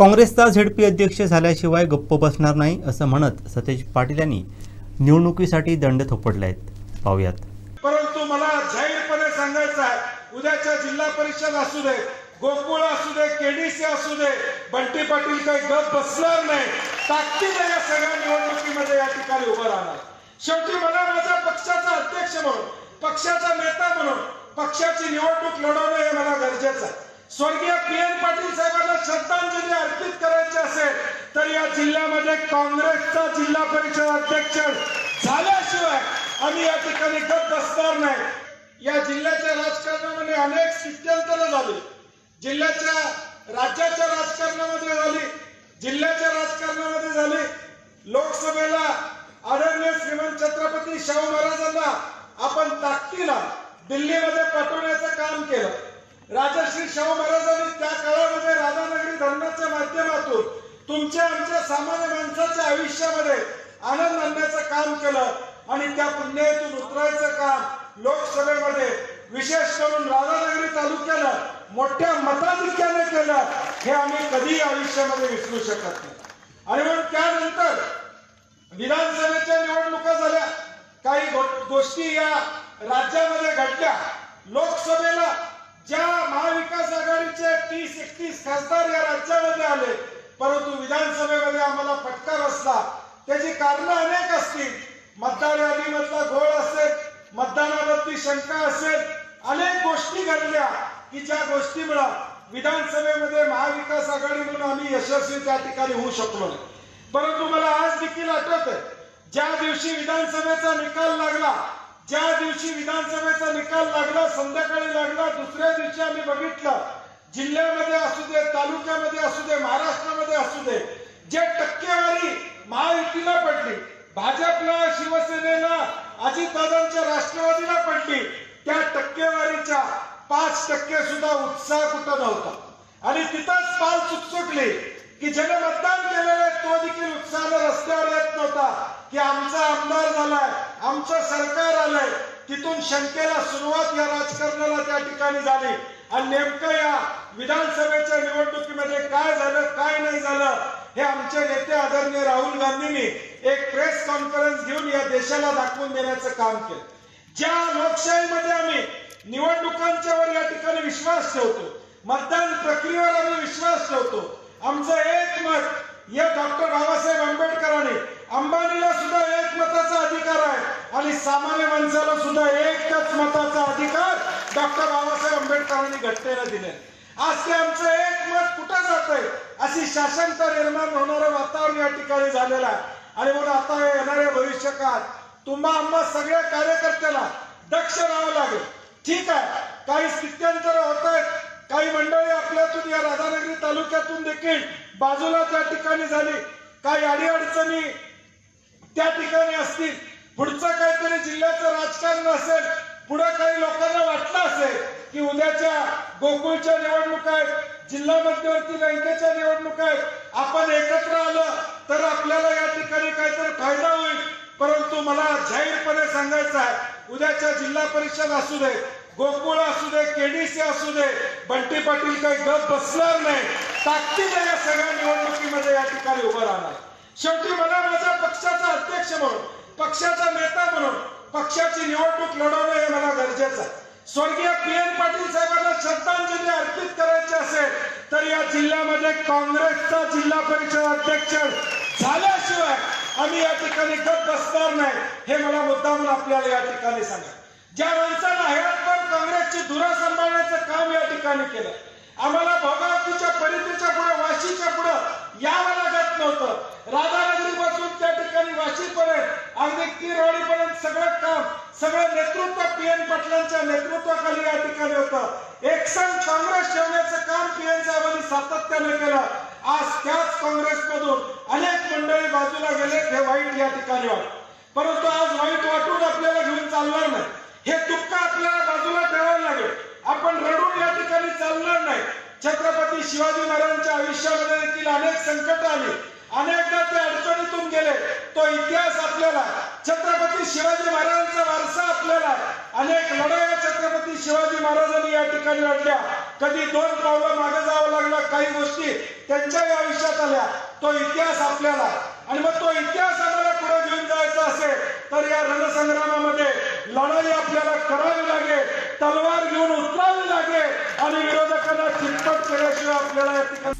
काँग्रेसचा झेडपी अध्यक्ष झाल्याशिवाय गप्प बसणार नाही असं म्हणत सतेज पाटील यांनी निवडणुकीसाठी दंड थोपडले आहेत पाहूयात. परंतु मला जाहीरपणे सांगायचं आहे उद्याच्या जिल्हा परिषद असू दे गोकुळ असू दे केडीसी असू दे बंटी पाटील काही गप बसणार नाही. ताकदीने या सगळ्या निवडणुकीमध्ये या ठिकाणी उभं राहणार. शेवटी मला माझ्या पक्षाचा अध्यक्ष म्हणून पक्षाचा नेता म्हणून पक्षाची निवडणूक लढवणं हे मला गरजेचं आहे. स्वर्गीय पी एन पाटील साहेबांना श्रद्धांजली अर्पित करायची असेल तर या जिल्ह्यामध्ये काँग्रेसचा जिल्हा परिषद अध्यक्ष झाल्याशिवाय आम्ही या ठिकाणी गप बसणार नाही. या जिल्ह्याच्या राजकारणामध्ये अनेक स्थित्यंतर झाली. जिल्ह्याच्या राज्याच्या राजकारणामध्ये झाली जिल्ह्याच्या राजकारणामध्ये झाली. लोकसभेला आदरणीय श्रीमंत छत्रपती शाहू महाराजांना आपण ताकदीला दिल्लीमध्ये पाठवण्याचं काम केलं. राजश्री शाहू महाराजांनी त्या काळामध्ये राधानगरी धरणाच्या माध्यमातून तुमच्या आमच्या सामान्य माणसाच्या आयुष्यामध्ये आनंद आणण्याचं काम केलं आणि त्या पुण्यातून उतरायचं काम लोकसभेमध्ये विशेष करून राधानगरी तालुक्यानं मोठ्या मताधिक्याने केलं हे आम्ही कधीही आयुष्यामध्ये विसरू शकत नाही. आणि मग त्यानंतर विधानसभेच्या निवडणुका झाल्या. काही गो- गोष्टी या राज्यामध्ये घडल्या. लोकसभेला ज्या महाविकास आघाडीचे तीस एकतीस खासदार या राज्यामध्ये आले परंतु विधानसभेमध्ये आम्हाला फटका बसला. त्याची कारणं अनेक असतील. मतदार यादीमधला घोळ असेल मतदानावरती शंका असेल अनेक गोष्टी घडल्या की ज्या गोष्टीमुळं विधानसभेमध्ये महाविकास आघाडी म्हणून आम्ही यशस्वी त्या ठिकाणी होऊ शकलो नाही. परंतु मला आज देखील आठवत आहे ज्या दिवशी विधानसभेचा निकाल लागला ज्या दिवशी विधानसभेचा निकाल लागला संध्याकाळी लागला दुसऱ्या दिवशी आम्ही बघितलं जिल्ह्यामध्ये असू दे तालुक्यामध्ये असू दे महाराष्ट्रामध्ये असू दे जे टक्केवारी महायुतीला पडली भाजपला शिवसेनेला अजितदादांच्या राष्ट्रवादीला पडली त्या टक्केवारीच्या पाच टक्के सुद्धा उत्साह कुठं नव्हता. आणि तिथंच पाल चुकचुकली की ज्याने मतदान केलेलं आहे तो देखील उत्साहाने रस्त्यावर येत नव्हता की आमचा आमदार झालाय आमचं सरकार आलंय. तिथून शंकेला सुरुवात या राजकारणाला त्या ठिकाणी झाली. आणि नेमकं या विधानसभेच्या निवडणुकीमध्ये काय झालं काय नाही झालं हे आमचे नेते आदरणीय राहुल गांधींनी एक प्रेस कॉन्फरन्स घेऊन या देशाला दाखवून देण्याचं काम केलं. ज्या लोकशाहीमध्ये आम्ही निवडणुकांच्या वर या ठिकाणी विश्वास ठेवतो मतदान प्रक्रियेवर आम्ही विश्वास ठेवतो आमचं एक मत या डॉक्टर बाबासाहेब आंबेडकरांनी अंबानीला सुद्धा एक मताचा अधिकार आहे आणि सामान्य माणसाला सुद्धा एकच मताचा अधिकार डॉक्टर बाबासाहेब आंबेडकरांनी घटनेला दिले आज ते आमचं एक मत कुठं जात आहे अशी शासनता निर्माण होणारं वातावरण या ठिकाणी झालेलं आहे. आणि म्हणून आता येणाऱ्या भविष्यकाळात तुम्हा आम्हा सगळ्या कार्यकर्त्याला दक्ष राहावं लागेल. ठीक आहे. काही स्थित्यंतर होत आहेत काही मंडळी आपल्यातून या राधानगरी तालुक्यातून देखील बाजूला त्या ठिकाणी झाली. काही अडीअडचणी त्या ठिकाणी असतील. पुढचं काहीतरी जिल्ह्याचं राजकारण असेल पुढे काही लोकांना वाटलं असेल की उद्याच्या गोकुळच्या निवडणुका आहेत जिल्हा मध्यवर्ती बँकेच्या निवडणुका आहेत आपण एकत्र आलं तर आपल्याला या ठिकाणी काहीतरी फायदा होईल. परंतु मला जाहीरपणे सांगायचं आहे उद्याच्या जिल्हा परिषद असू दे गोकुळ असू दे केडीसी असू दे बंटी पाटील काही गप बसणार नाही. ताकदीने या सगळ्या निवडणुकीमध्ये या ठिकाणी उभं राहणार. शेवटी मला माझ्या पक्षाचा अध्यक्ष म्हणून पक्षाचा नेता म्हणून पक्षाची निवडणूक लढवणं हे मला गरजेचं आहे. स्वर्गीय पी एन पाटील साहेबांना श्रद्धांजली अर्पित करायची असेल तर या जिल्ह्यामध्ये काँग्रेसचा जिल्हा परिषद अध्यक्ष झाल्याशिवाय आम्ही या ठिकाणी गप बसणार नाही हे मला मुद्दामून आपल्याला या ठिकाणी सांगा. ज्या माणसानं हयातभर काँग्रेसची धुरा सांभाळण्याचं काम या ठिकाणी केलं आम्हाला भोगावतीच्या परिधीच्या पुढे वाशीच्या पुढे यावं लागत नव्हतं राधानगरी पासून त्या ठिकाणी वाशीपर्यंत अगदी किरवाडीपर्यंत सगळं काम सगळं नेतृत्व पी एन पाटलांच्या नेतृत्वाखाली या ठिकाणी होतं. एकसंघ काँग्रेस ठेवण्याचं काम पी एन साहेबांनी सातत्याने केलं. आज त्याच काँग्रेसमधून अनेक मंडळी बाजूला गेले हे वाईट या ठिकाणी वाटत परंतु आज वाईट वाटून आपल्याला घेऊन चालणार नाही. हे दुःख आपल्याला बाजूला ठेवायला लागेल. आपण रडून या ठिकाणी चालणार नाही. छत्रपती शिवाजी महाराजांच्या आयुष्यामध्ये देखील अनेक संकट आली. अनेकदा ते अडचणीतून गेले. तो इतिहास आपल्याला छत्रपती शिवाजी महाराजांचा वारसा आपल्याला अनेक लढाया छत्रपती शिवाजी महाराजांनी या ठिकाणी लढल्या. कधी दोन पावलं मागे जावं लागलं काही गोष्टी त्यांच्याही आयुष्यात आल्या. तो इतिहास आपल्याला. आणि मग तो इतिहास आम्हाला पुढे घेऊन जायचा असेल तर या रणसंग्रामामध्ये लढाई आपल्याला करावी लागेल तलवार घेऊन उतरावी लागेल आणि विरोधकांना चितपट केल्याशिवाय आपल्याला या ठिकाणी